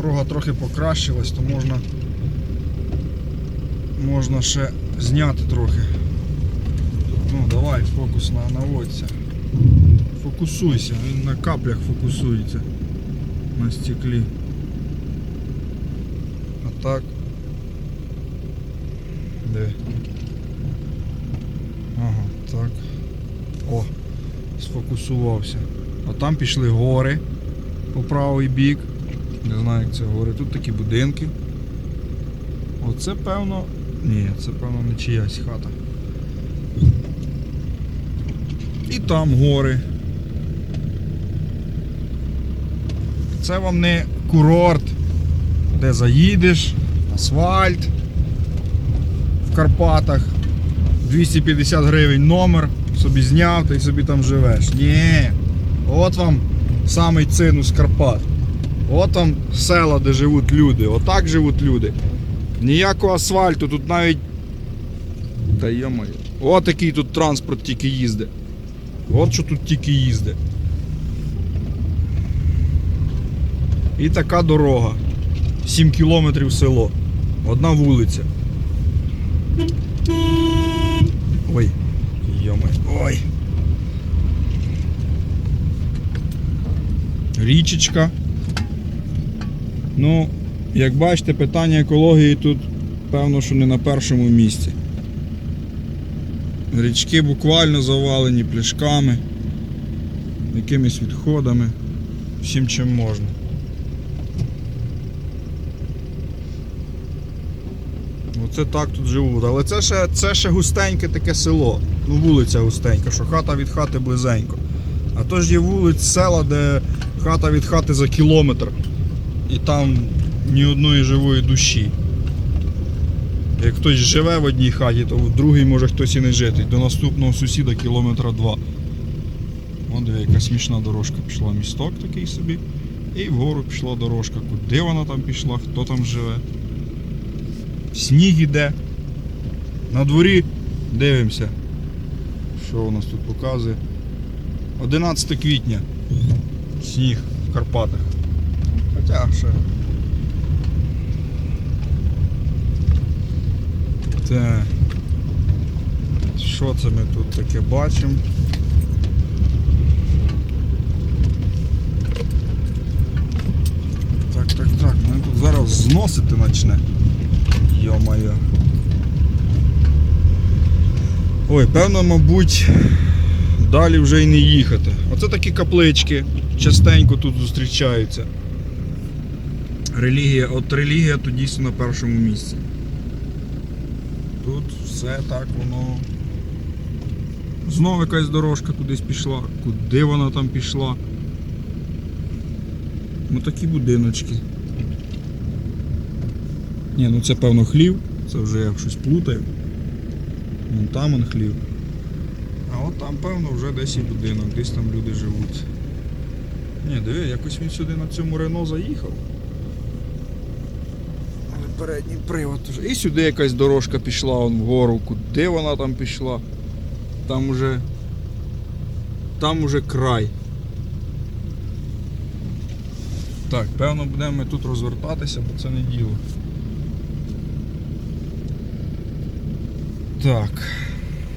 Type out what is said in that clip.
Дорога трохи покращилась, то можна, можна ще зняти трохи. Ну, давай, фокус на, наводься. Фокусуйся, він на каплях фокусується на стеклі. А так. Де? Ага, так. О, сфокусувався. А там пішли гори по правий бік. Не знаю, як це гори. Тут такі будинки. Оце певно. Ні, це певно не чиясь хата. І там гори. Це вам не курорт, де заїдеш, асфальт в Карпатах. 250 гривень номер, собі зняв та й собі там живеш. Ні. От вам самий цинус Карпат. От там села, де живуть люди. Отак живуть люди. Ніякого асфальту, тут навіть. Та йомаю. От такий тут транспорт тільки їздить. От що тут тільки їздить. І така дорога. 7 кілометрів село. Одна вулиця. Ой. Йоми. Ой. Річечка. Ну, як бачите, питання екології тут, певно, що не на першому місці. Річки буквально завалені пляшками, якимись відходами, всім чим можна. Оце так тут живуть. Але це ще, це ще густеньке таке село. Ну, вулиця густенька, що хата від хати близенько. А то ж є вулиць села, де хата від хати за кілометр. І там ні одної живої душі. Як хтось живе в одній хаті, то в другій може хтось і не жити. До наступного сусіда кілометра два. Вон диви, яка смішна дорожка пішла. Місток такий собі. І вгору пішла дорожка. Куди вона там пішла, хто там живе. Сніг іде. На дворі дивимося. Що у нас тут показує? 11 квітня. Сніг в Карпатах. Хоча ще. Так. Що це ми тут таке бачимо? Так, так, так, мене тут зараз зносити почне. Йо-моє. Ой, певно, мабуть, далі вже й не їхати. Оце такі каплички частенько тут зустрічаються. Релігія, от релігія тут дійсно на першому місці. Тут все так воно. Знову якась дорожка кудись пішла. Куди вона там пішла? Ну такі будиночки. Ні, ну це певно хлів. Це вже я щось плутаю. Вон там он хлів. А от там, певно, вже десь і будинок, десь там люди живуть. Ні, диви, якось він сюди на цьому Рено заїхав. Передній привод уже. І сюди якась дорожка пішла вон вгору. Куди вона там пішла? Там уже. Там уже край. Так, певно будемо ми тут розвертатися, бо це не діло. Так.